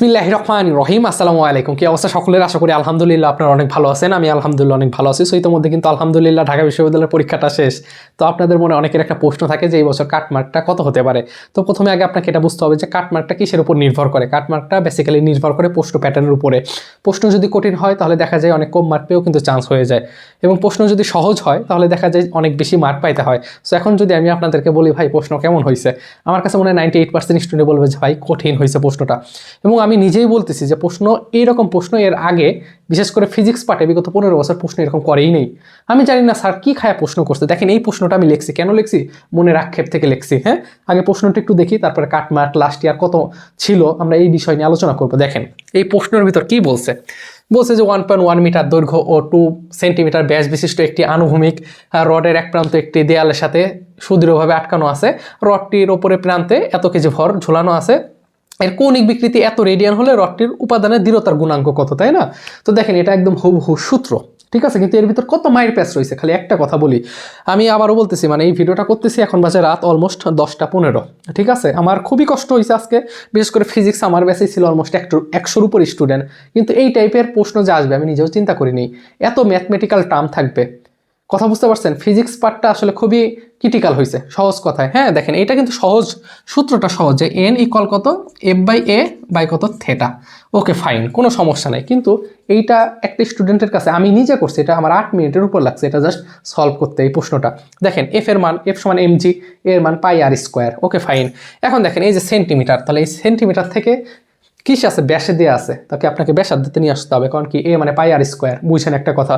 বিসমিল্লাহ রহমান রহিম। আসসালামু আলাইকুম। কি অবস্থা সকলের? আশা করি আলহামদুলিল্লাহ আপনারা অনেক ভালো আছেন। আমি আলহামদুলিল্লাহ অনেক ভালো আছি। সো ইতিমধ্যে কিন্তু আলহামদুলিল্লাহ ঢাকা বিশ্ববিদ্যালয়ের পরীক্ষাটা শেষ। তো আপনাদের মনে অনেকের একটা প্রশ্ন থাকে যে, এই বছর কাটমার্কটা কত হতে পারে? তো প্রথমে আগে আপনাকে এটা বুঝতে হবে যে কাটমার্কটা কিসের উপর নির্ভর করে? কাটমার্কটা বেসিক্যালি নির্ভর করে প্রশ্ন প্যাটার্নের উপরে। প্রশ্ন যদি কঠিন হয়, তাহলে দেখা যায় অনেক কম মার্ক পেয়েও কিন্তু চান্স হয়ে যায়। এবং প্রশ্ন যদি সহজ হয়, তাহলে দেখা যায় অনেক বেশি মার্ক পাইতে হয়। সো এখন যদি আমি আপনাদেরকে বলি, ভাই, প্রশ্ন কেমন হয়েছে আমার কাছে মনে হয় নাইনটি এইট পার্সেন্ট স্টুডেন্ট বলবে যে, ভাই, কঠিন হয়েছে প্রশ্নটা। এবং আমি নিজেই বলতেছি যে প্রশ্ন, এইরকম প্রশ্ন এর আগে, বিশেষ করে ফিজিক্স পার্টে বিগত পনেরো বছর প্রশ্ন এরকম করেই নেই। আমি জানি না স্যার কী খায় প্রশ্ন করছে। দেখেন এই প্রশ্নটা আমি লিখছি। কেন লিখছি? মনের আক্ষেপ থেকে লিখছি হ্যাঁ? আগে প্রশ্নটা একটু দেখি, তারপরে কাটমার্ক লাস্ট ইয়ার কত ছিল, আমরা এই বিষয় নিয়ে আলোচনা করব। দেখেন, এই প্রশ্নের ভিতর কি বলছে? বলছে যে ওয়ান পয়েন্ট ওয়ান মিটার দৈর্ঘ্য ও টু সেন্টিমিটার ব্যাস বিশিষ্ট একটি আনুভূমিক রডের এক প্রান্ত একটি দেয়ালের সাথে সুদৃঢ়ভাবে আটকানো আছে। রডটির ওপরে প্রান্তে এত কেজি ভর ঝোলানো আছে। এর কৌণিক বিকৃতি এত রেডিয়ান হলে রডটির উপাদানের দৃঢ়তার গুণাঙ্ক কত, তাই না? তো দেখেন, এটা একদম হুবহু সূত্র, ঠিক আছে? কিন্তু এর ভিতর কত মাইর প্যাচ রয়েছে? খালি একটা কথা বলি। আমি আবারও বলতেছি মানে এই ভিডিওটা করতেছি এখন বাজে রাত অলমোস্ট দশটা পনেরো, ঠিক আছে? আমার খুবই কষ্ট হয়েছে আজকে। বিশেষ করে ফিজিক্স আমার ব্যাচেই ছিল অলমোস্ট একটু একশোর উপর স্টুডেন্ট কিন্তু এই টাইপের প্রশ্ন যে আসবে, আমি নিজেও চিন্তা করিনি। এত ম্যাথমেটিক্যাল টার্ম থাকবে। কথা বুঝতে পারছেন? ফিজিক্স পার্টটা আসলে খুবই ক্রিটিক্যাল হয়েছে সহজ কথায়। হ্যাঁ দেখেন, এটা কিন্তু সহজ, সূত্রটা সহজ যে এন ইকুয়াল কত? এফ বাই এ বাই কত? থেটা ওকে ফাইন কোনো সমস্যা নাই। কিন্তু এইটা একটা স্টুডেন্টের কাছে, আমি নিজে করছি, এটা আমার আট মিনিটের উপর লাগছে, এটা জাস্ট সলভ করতে এই প্রশ্নটা। দেখেন এফ এর মান এফ সমান এম জি এর মান পাই আর স্কোয়ার ওকে ফাইন এখন দেখেন, এই যে সেন্টিমিটার তাহলে এই সেন্টিমিটার থেকে কিস আছে? ব্যাসে দেওয়া আছে। তাকে আপনাকে ব্যাসার ব্যাসার্ধতে নিয়ে আসতে হবে, কারণ কি এ মানে পাই আর স্কোয়ার। বুঝছেন একটা কথা,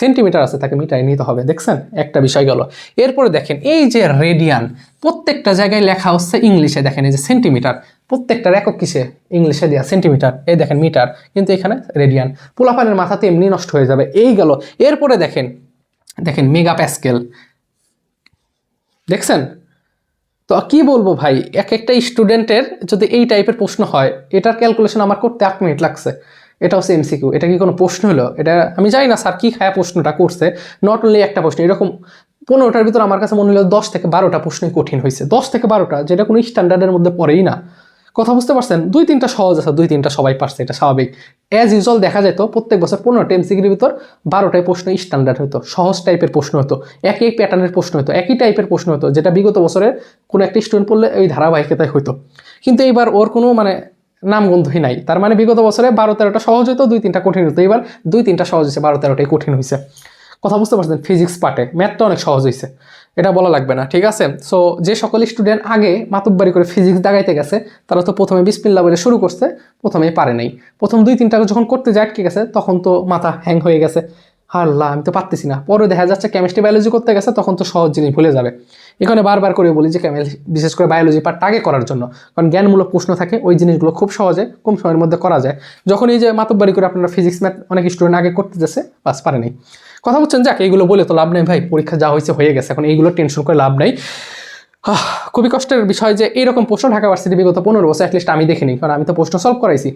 সেন্টিমিটার আছে, তাকে মিটারে নিতে হবে, দেখছেন? একটা বিষয় গেল। এরপরে দেখেন, এই যে রেডিয়ান, প্রত্যেকটা জায়গায় লেখা হচ্ছে ইংলিশে, দেখেন এই যে সেন্টিমিটার। প্রত্যেকটার একক কিসে? ইংলিশে দেওয়া সেন্টিমিটার। এই দেখেন, মিটার, কিন্তু এখানে রেডিয়ান। পোলাপানের মাথাতে এমনি নষ্ট হয়ে যাবে, এই গেল। এরপরে দেখেন দেখেন মেগা প্যাসকেল দেখছেন? তো কি বলব ভাই এক একটা স্টুডেন্টের যদি এই টাইপের প্রশ্ন হয়, এটার ক্যালকুলেশন আমার করতে এক মিনিট লাগছে। এটা হচ্ছে এমসিকিউ এটা কি কোনো প্রশ্ন হলো? এটা আমি জানি না স্যার কী খায় প্রশ্নটা করছে নট অনলি একটা প্রশ্ন, এরকম পনেরোটার ভিতর আমার কাছে মনে হলো দশ থেকে বারোটা প্রশ্নই কঠিন হয়েছে। দশ থেকে বারোটা, যেটা কোনো স্ট্যান্ডার্ডের মধ্যে পড়েই না। কথা বুঝতে পারছেন? দুই তিনটা সহজ আছে, দুই তিনটা সবাই পারছে, এটা স্বাভাবিক। অ্যাজ ইউজুয়াল দেখা যেত, প্রত্যেক বছর পনেরোটা এমসিকির ভিতর বারোটায় প্রশ্ন স্ট্যান্ডার্ড হতো সহজ টাইপের প্রশ্ন হতো, একই প্যাটার্নের প্রশ্ন হতো একই টাইপের প্রশ্ন হতো, যেটা বিগত বছরের কোনো একটা স্টুডেন্ট পড়লে ওই ধারাবাহিকতায় হতো কিন্তু এইবার ওর কোনো মানে নামগন্ধই নাই। তার মানে বিগত বছরে বারো তেরোটা সহজ হতো দুই তিনটা কঠিন হতো এবার দুই তিনটা সহজ হয়েছে বারো তেরোটাই কঠিন হয়েছে কথা বুঝতে পারছেন ফিজিক্স পার্টে ম্যাথটা অনেক সহজ হয়েছে এটা বলা লাগবে না, ঠিক আছে? সো যে সকল স্টুডেন্ট আগে মাতুব্বারি করে ফিজিক্স দাগাইতে গেছে, তারা তো প্রথমে বিসপিল্লা বলে শুরু করছে, প্রথমেই পারে নাই। প্রথম দুই, তিনটা যখন করতে যায়, আটকে গেছে, তখন তো মাথা হ্যাং হয়ে গেছে। হাল্লা, আমি তো পারতেছি না। পরে দেখা যাচ্ছে কেমিস্ট্রি বায়োলজি করতে গেছে, তখন তো সহজ জিনিস ভুলে যাবে। এখানে বারবার করে বলি যে বিশেষ করে বায়োলজি পার্ট আগে করার জন্য। কারণ জ্ঞানমূলক প্রশ্ন থাকে, ওই জিনিসগুলো খুব সহজে, কম সময়ের মধ্যে করা যায়। যখন এই যে মাতব্বারি করে আপনারা ফিজিক্স ম্যাথ অনেক স্টুডেন্ট আগে করতে যাচ্ছে, বাস পারে নাই। কথা বলছেন, যাক, এইগুলো বলে তো লাভ নেই ভাই, পরীক্ষা যা হয়েছে হয়ে গেছে, এখন এইগুলো টেনশন করে লাভ নাই। খুবই কষ্টের বিষয় যে এইরকম প্রশ্ন ঢাকা ভার্সিটি বিগত পনেরো বছর অ্যাটলিস্ট আমি দেখিনি, কারণ আমি তো প্রশ্ন সলভ করাইছি।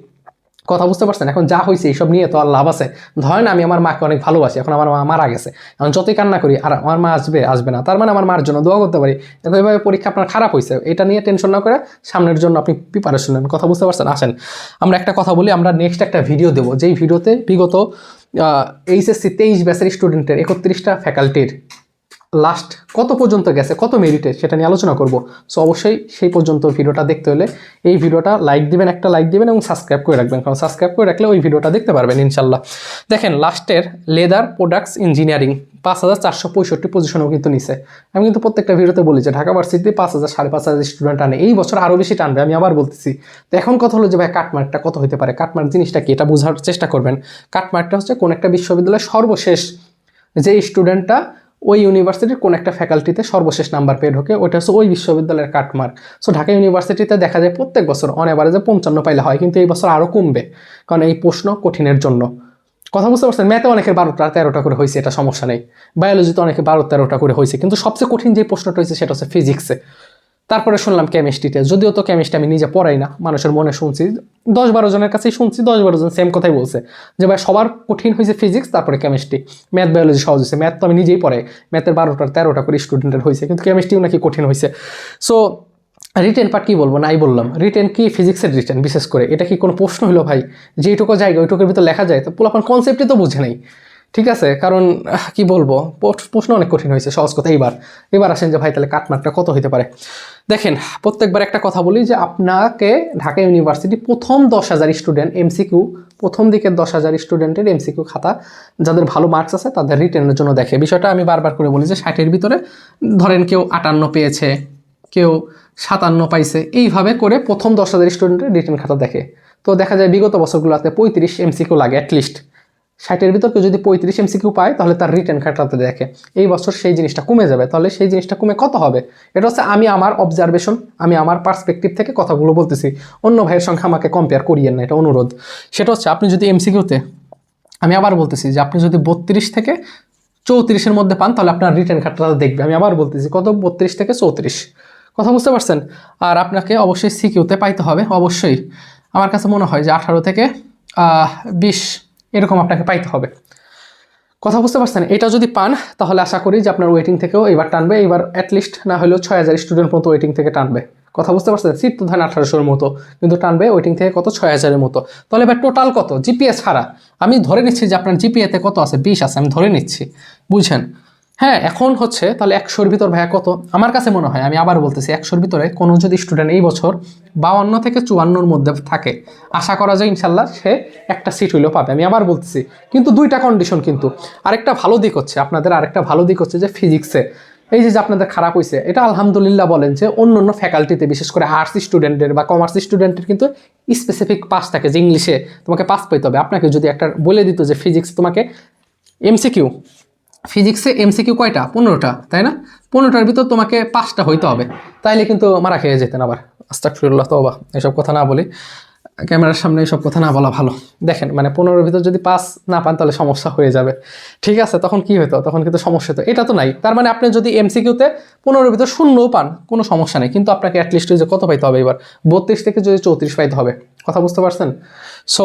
কথা বুঝতে পারছেন? এখন যা হয়েছে, এইসব নিয়ে তো আর লাভ আছে। ধরেন আমি আমার মাকে অনেক ভালোবাসি, এখন আমার মা মারা গেছে। এখন যতই কান্না করি, আর আমার মা আসবে আসবে না। তার মানে আমার মার জন্য দোয়া করতে পারি এখন এইভাবে পরীক্ষা আপনার খারাপ হয়েছে। এটা নিয়ে টেনশন না করে সামনের জন্য আপনি প্রিপারেশন নেন। কথা বুঝতে পারছেন? আসেন। আমরা একটা কথা বলি, আমরা নেক্সট একটা ভিডিও দেবো। যেই ভিডিওতে বিগত এইচএসসি তেইশ ব্যাচের স্টুডেন্টের একত্রিশটা ফ্যাকাল্টির লাস্ট কত পর্যন্ত গেছে, কত মেরিটে সেটা নিয়ে আলোচনা করব। সো অবশ্যই সেই পর্যন্ত ভিডিওটা দেখতে হলে এই ভিডিওটা লাইক দিবেন, একটা লাইক দিবেন এবং সাবস্ক্রাইব করে রাখবেন। কারণ সাবস্ক্রাইব করে রাখলে ওই ভিডিওটা দেখতে পারবেন, ইনশাল্লাহ। দেখেন লাস্টের লেদার প্রোডাক্টস ইঞ্জিনিয়ারিং পাঁচ হাজার চারশো পঁয়ষট্টি পজিশনও কিন্তু নিছে। আমি কিন্তু প্রত্যেকটা ভিডিওতে বলি যে ঢাকা ভার্সিটিতে পাঁচ হাজার সাড়ে পাঁচ হাজার স্টুডেন্ট আনে, এই বছর আরও বেশি টানবে, আমি আবার বলতেছি। তো এখন কথা হলো যে ভাই কাটমার্কটা কত হতে পারে? কাটমার্ক জিনিসটা কি? এটা বোঝার চেষ্টা করবেন। কাটমার্কটা হচ্ছে কোন একটা বিশ্ববিদ্যালয়ের সর্বশেষ যে স্টুডেন্টটা ওই ইউনিভার্সিটির কোন একটা ফ্যাকাল্টিতে সর্বশেষ নাম্বার পেয়ে ঢোকে ওটা হচ্ছে ওই বিশ্ববিদ্যালয়ের কাটমার্ক সো ঢাকা ইউনিভার্সিটিতে দেখা যায় প্রত্যেক বছর অন অ্যাভারেজে পঞ্চান্ন পাইলে হয়, কিন্তু এই বছর আরও কমবে, কারণ এই প্রশ্ন কঠিনের জন্য। কথা বুঝতে পারছেন? ম্যাথে অনেকের বারোটা, তেরোটা করে হয়েছে, এটা সমস্যা নেই। বায়োলজিতে অনেকে বারো, তেরোটা করে হয়েছে, কিন্তু সবচেয়ে কঠিন যে প্রশ্নটা হয়েছে সেটা হচ্ছে ফিজিক্সে তারপরে শুনলাম কেমিস্ট্রিতে যদিও তো কেমিস্ট্রি আমি নিজে পড়াই না, মানুষের মনে শুনছি। দশ বারো জনের কাছেই শুনছি, দশ বারো জন সেম কথাই বলছে। যে ভাই, সবার কঠিন হয়েছে ফিজিক্স তারপরে কেমিস্ট্রি ম্যাথ বায়োলজি সহজ হয়েছে। ম্যাথ তো আমি নিজেই পড়াই। ম্যাথের বারোটা তেরোটা করে স্টুডেন্টের হয়েছে, কিন্তু কেমিস্ট্রিও নাকি কঠিন হয়েছে। সো রিটেন পার্ট কি বলব? নাই বললাম। রিটেন কি? ফিজিক্সের রিটেন বিশেষ করে। এটা কি কোনো প্রশ্ন হলো ভাই? যেটুকু জায়গা, ওইটুকুর ভিতর লেখা যায়? তো পোলাপান কনসেপ্টই তো বুঝে নেই। ঠিক আছে, কারণ কি বলব? প্রশ্ন অনেক কঠিন হয়েছে, সহজ কথা। এইবার এবার আসেন যে, ভাই, তাহলে কাটমার্কটা কত হতে পারে? দেখেন, প্রত্যেকবার একটা কথা বলি যে, আপনাকে ঢাকা ইউনিভার্সিটি প্রথম দশ হাজার স্টুডেন্ট এমসিকিউ প্রথম দিকে দশ হাজার স্টুডেন্টের এমসিকিউ খাতা, যাদের ভালো মার্কস আছে, তাদের রিটার্নের জন্য দেখে। বিষয়টা আমি বারবার করে বলি যে, ষাটের ভিতরে, ধরেন কেউ আটান্ন পেয়েছে, কেউ সাতান্ন পাইছে, এইভাবে করে প্রথম দশ হাজার স্টুডেন্টের রিটার্ন খাতা দেখে। তো দেখা যায় বিগত বছরগুলোতে পঁয়ত্রিশ এমসিকিউ লাগে অ্যাটলিস্ট ষাটের ভিতর কেউ যদি পঁয়ত্রিশ এমসিকিউ পায়, তাহলে তার রিটার্ন খাতাতে দেখে। এই বছর সেই জিনিসটা কমে যাবে। তাহলে সেই জিনিসটা কমে কত হবে? এটা হচ্ছে আমি আমার অবজারভেশন আমি আমার পার্সপেক্টিভ থেকে কথাগুলো বলতেছি। অন্য ভাইয়ের সঙ্গে আমাকে কম্পেয়ার করিয়েন না, এটা অনুরোধ। সেটা হচ্ছে, আপনি যদি এমসিকিউতে আমি আবার বলতেছি যে আপনি যদি বত্রিশ থেকে চৌত্রিশের মধ্যে পান, তাহলে আপনার রিটার্ন খাতাটা দেখবে। আমি আবার বলতেছি, কত? বত্রিশ থেকে চৌত্রিশ। কথা বুঝতে পারছেন? আর আপনাকে অবশ্যই সিকিউতে পাইতে হবে, অবশ্যই। আমার কাছে মনে হয় যে আঠারো থেকে বিশ এরকম আপনাকে পাইতে হবে। কথা বুঝতে পারছেন? এটা যদি পান, তাহলে আশা করি যে আপনার ওয়েটিং থেকেও এবার টানবে। এবার অ্যাটলিস্ট না হলেও ছয় হাজার স্টুডেন্ট পর্যন্ত ওয়েটিং থেকে টানবে। কথা বুঝতে পারছেন? সিট তো ধরেন আঠারোশোর মতো, কিন্তু টানবে ওয়েটিং থেকে কত? ছয় হাজারের মতো। তাহলে এবার টোটাল কত? জিপিএ ছাড়া। আমি ধরে নিচ্ছি যে আপনার জিপিএতে কত আছে? বিশ আছে, আমি ধরে নিচ্ছি। বুঝছেন? হ্যাঁ এখন হচ্ছে তাহলে একশোর ভিতর ভাইয়া কত? আমার কাছে মনে হয়, আমি আবার বলতেছি, একশোর ভিতরে কোনো যদি স্টুডেন্ট এই বছর বাউন্ন থেকে চুয়ান্নর মধ্যে থাকে, আশা করা যায় ইনশাল্লাহ সে একটা সিট হইলেও পাবে। আমি আবার বলতেছি, কিন্তু দুইটা কন্ডিশন কিন্তু। আরেকটা ভালো দিক হচ্ছে আপনাদের, আরেকটা ভালো দিক হচ্ছে যে ফিজিক্সে এই যে আপনাদের খারাপ হয়েছে এটা আলহামদুলিল্লাহ বলেন যে অন্য অন্য ফ্যাকাল্টিতে বিশেষ করে আর্টস স্টুডেন্টের বা কমার্স স্টুডেন্টের কিন্তু স্পেসিফিক পাস থাকে যে ইংলিশে তোমাকে পাস পেতে হবে। আপনাকে যদি একটা বলে দিত যে ফিজিক্স তোমাকে এমসিকিউ ফিজিক্সে এমসিকিউ কয়টা? পনেরোটা, তাই না? পনেরোটার ভিতর তোমাকে পাঁচটা হইতে হবে। তাইলে কিন্তু মারা খেয়ে যেতেন আবার। আস্তাক ফিরুল্লাহ তো এসব কথা না বলি। ক্যামেরার সামনে এসব কথা না বলা ভালো। দেখেন মানে পনেরোর ভিতর যদি পাস না পান তাহলে সমস্যা হয়ে যাবে। ঠিক আছে, তখন কি হতো? তখন কিন্তু সমস্যা হতো। এটা তো নাই। তার মানে আপনি যদি এমসিকিউতে পনেরোর ভিতর শূন্যও পান, কোনো সমস্যা নেই। কিন্তু আপনাকে অ্যাটলিস্ট যে কত পাইতে হবে এবার? বত্রিশ থেকে যদি চৌত্রিশ পাইতে হবে। কথা বুঝতে পারছেন? সো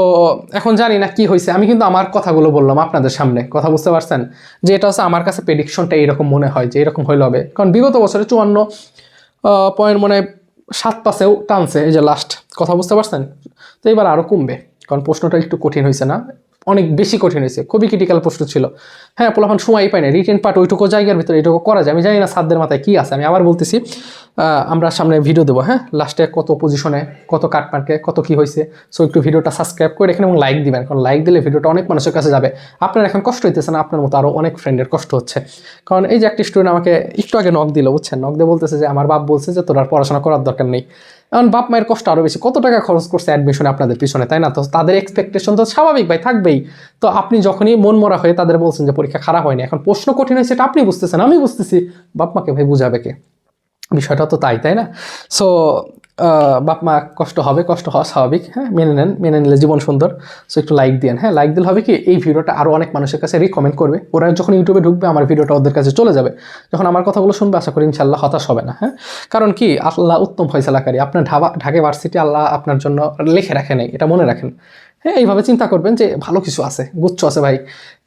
এখন জানি না কি হয়েছে আমি কিন্তু আমার কথাগুলো বললাম আপনাদের সামনে। কথা বুঝতে পারছেন? যে এটা হচ্ছে আমার কাছে প্রেডিকশনটা এরকম মনে হয় যে এরকম হইলে হবে। কারণ বিগত বছরে চুয়ান্ন পয়েন্ট মানে সাত পাশেও টানছে, এই যে লাস্ট কথা বুঝতে পারছেন? তো এবার আরও কমবে, কারণ প্রশ্নটা একটু কঠিন হয়েছে না? অনেক বেশি কঠিন হয়েছে। খুবই ক্রিটিক্যাল প্রশ্ন ছিল। হ্যাঁ পোলাপান সময় পাই না রিটেন পার্ট ওইটুকু জায়গার ভিতরে এইটুকু করা যায়। আমি জানি না সাতদের মাথায় কী আছে। আমি আবার বলতেছি আমরা সামনে ভিডিও দেবো হ্যাঁ? লাস্টে কত পজিশনে কত কাটমার্কে কত কি হয়েছে। সো একটু ভিডিওটা সাবস্ক্রাইব করে এখানে এবং লাইক দিবেন। কারণ লাইক দিলে ভিডিওটা অনেক মানুষের কাছে যাবে। আপনার এখন কষ্ট হইতেছে না, আপনার মতো আরও অনেক ফ্রেন্ডের কষ্ট হচ্ছে। কারণ এই যে একটা স্টুডেন্ট আমাকে একটু আগে নক দিল, বুঝছেন? নক দিয়ে বলতেছে যে, আমার বাপ বলছে যে, তোর আর পড়াশোনা করার দরকার নেই। এখন বাপ মায়ের কষ্ট আরও বেশি। কত টাকা খরচ করছে অ্যাডমিশনে আপনাদের পিছনে, তাই না? তো তাদের এক্সপেকটেশন তো স্বাভাবিক ভাই, থাকবেই। তো আপনি যখনই মন মরা হয়ে তাদের বলছেন যে পরীক্ষা খারাপ হয়নি, এখন প্রশ্ন কঠিন হয়েছে সেটা আপনি বুঝতেছেন, আমি বুঝতেছি। বাপ মাকে ভাই বুঝাবে কে? বিষয়টা তো তাই তাই না? সো বাপ মা কষ্ট হবে, কষ্ট হওয়া স্বাভাবিক হ্যাঁ মেনে নেন, মেনে নিলে জীবন সুন্দর। সো একটু লাইক দিন হ্যাঁ লাইক দিলে হবে কি, এই ভিডিওটা আরও অনেক মানুষের কাছে রিকমেন্ড করবে। ওরা যখন ইউটিউবে ঢুকবে, আমার ভিডিওটা ওদের কাছে চলে যাবে। যখন আমার কথাগুলো শুনবে, আশা করি ইনশাল্লাহ হতাশ হবে না হ্যাঁ। কারণ কি, আল্লাহ উত্তম ফয়সালাকারী। আপনার ঢাবা ঢাকা ভার্সিটি আল্লাহ আপনার জন্য লিখে রাখে নেই, এটা মনে রাখেন। হ্যাঁ এইভাবে চিন্তা করবেন যে ভালো কিছু আছে, গুচ্ছ আছে ভাই।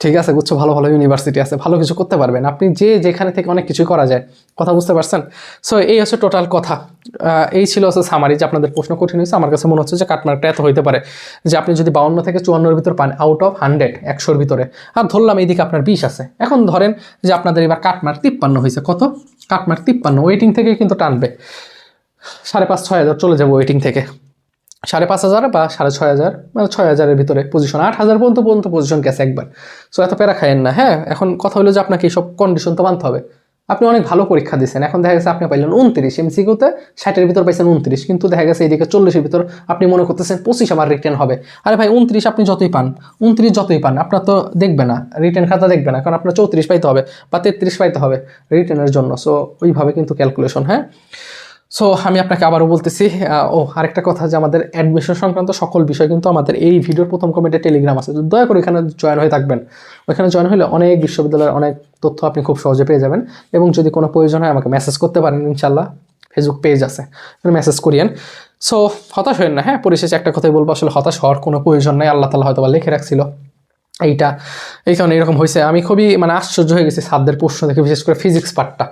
ঠিক আছে, গুচ্ছ, ভালো ভালো ইউনিভার্সিটি আছে, ভালো কিছু করতে পারবেন। আপনি যে যেখানে থেকে অনেক কিছুই করা যায়, কথা বুঝতে পারছেন? সো এই হচ্ছে টোটাল কথা। এই ছিল হচ্ছে সামারি যে আপনাদের প্রশ্ন কঠিন হয়েছে। আমার কাছে মনে হচ্ছে যে কাটমার্কটা এত হইতে পারে যে আপনি যদি বাউন্ন থেকে চুয়ান্নর ভিতর পান আউট অফ হান্ড্রেড একশোর ভিতরে। আর ধরলাম এইদিকে আপনার বিশ আছে। এখন ধরেন যে আপনাদের এবার কাটমার্ক তিপ্পান্ন হয়েছে। কত? কাটমার্ক তিপ্পান্ন। ওয়েটিং থেকে কিন্তু টানবে। সাড়ে পাঁচ, ছয় হাজার চলে যাব ওয়েটিং থেকে। সাড়ে পাঁচ হাজার বা সাড়ে ছয় হাজার মানে ছয় হাজারের ভিতরে পজিশন আট হাজার পর্যন্ত পর্যন্ত পজিশন গেছে একবার। সো এত প্যারা খাইয়েন না হ্যাঁ? এখন কথা হলো যে আপনাকে এইসব কন্ডিশন তো মানতে হবে। আপনি অনেক ভালো পরীক্ষা দিচ্ছেন এখন দেখা গেছে আপনি পাইলেন উনত্রিশ এমসিকিউতে ষাটের ভিতর পাইছেন উনত্রিশ, কিন্তু দেখা গেছে এইদিকে চল্লিশের ভিতর আপনি মনে করতেছেন পঁচিশ আমার রিটার্ন হবে। আরে ভাই, উনত্রিশ আপনি যতই পান, উনত্রিশ যতই পান, আপনার তো দেখবে না রিটার্ন খাতা দেখবে না, কারণ আপনার চৌত্রিশ পাইতে হবে বা তেত্রিশ পাইতে হবে রিটার্নের জন্য। সো ওইভাবে কিন্তু ক্যালকুলেশন হ্যাঁ? সো আমি আপনাকে আবারও বলতেছি ও আরেকটা কথা যে আমাদের অ্যাডমিশন সংক্রান্ত সকল বিষয় কিন্তু আমাদের এই ভিডিওর প্রথম কমেন্টে টেলিগ্রাম আছে। দয়া করে ওইখানে জয়েন হয়ে থাকবেন। ওইখানে জয়েন হলে অনেক বিশ্ববিদ্যালয়ের অনেক তথ্য আপনি খুব সহজে পেয়ে যাবেন এবং যদি কোনো প্রয়োজন হয় আমাকে মেসেজ করতে পারেন ইনশাল্লাহ ফেসবুক পেজ আছে মেসেজ করিয়েন। সো হতাশ হবেন না হ্যাঁ? পরিশেষে একটা কথাই বলব, আসলে হতাশ হওয়ার কোনো প্রয়োজন নেই। আল্লাহ তালা হয়তো বা লিখে রাখছিল এইটা। এই কারণে এরকম হয়েছে আমি খুবই মানে আশ্চর্য হয়ে গেছি সাধ্যের প্রশ্ন দেখে, বিশেষ করে ফিজিক্স পার্টটা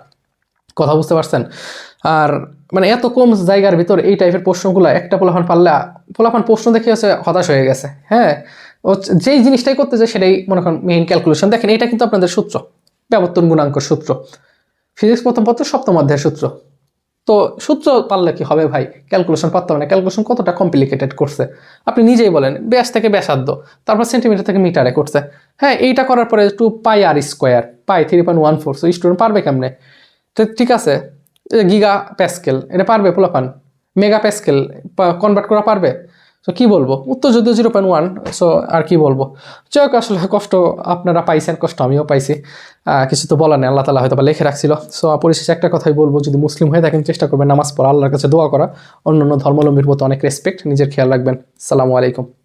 কথা বুঝতে পারছেন? আর মানে এত কম জায়গার ভিতর এই টাইপের প্রশ্নগুলো একটা পোলাপান পারলে, পোলাপান প্রশ্ন দেখে হচ্ছে হতাশ হয়ে গেছে হ্যাঁ? যেই জিনিসটাই করতে যায় সেটাই মনে করেন মেইন ক্যালকুলেশন দেখেন, এটা কিন্তু আপনাদের সূত্র, ব্যবর্তন গুণাঙ্ক সূত্র। ফিজিক্স প্রথম পত্র, সপ্তম অধ্যায়ের সূত্র। তো সূত্র পারলে কি হবে ভাই? ক্যালকুলেশন পারতে না। ক্যালকুলেশন কতটা কমপ্লিকেটেড করছে? আপনি নিজেই বলেন, ব্যাস থেকে ব্যাসার্ধ, তারপর সেন্টিমিটার থেকে মিটারে করছে। হ্যাঁ এইটা করার পরে টু পাই আর square pi three point one four student পারবে কেমনে? তো ঠিক আছে গিগা প্যাসকেল এটা পারবে পোলাপান? মেগা প্যাসকেল কনভার্ট করা পারবে? সো কি বলব? উত্তর যদিও জিরো পয়েন্ট ওয়ান সো আর কি বলব? যাই হোক, আসলে কষ্ট আপনারা পাইছেন, কষ্ট আমিও পাইছি। কিছু তো বলার নেই, আল্লাহ তালা হয়তো বা লিখে রাখছিল। সো পরিশেষে একটা কথাই বলব, যদি মুসলিম হয়ে থাকেন, চেষ্টা করবেন নামাজ পড়া, আল্লাহর কাছে দোয়া করা। অন্য অন্য ধর্মাবলম্বীর প্রতি অনেক রেসপেক্ট নিজের খেয়াল রাখবেন। সালামু আলাইকুম।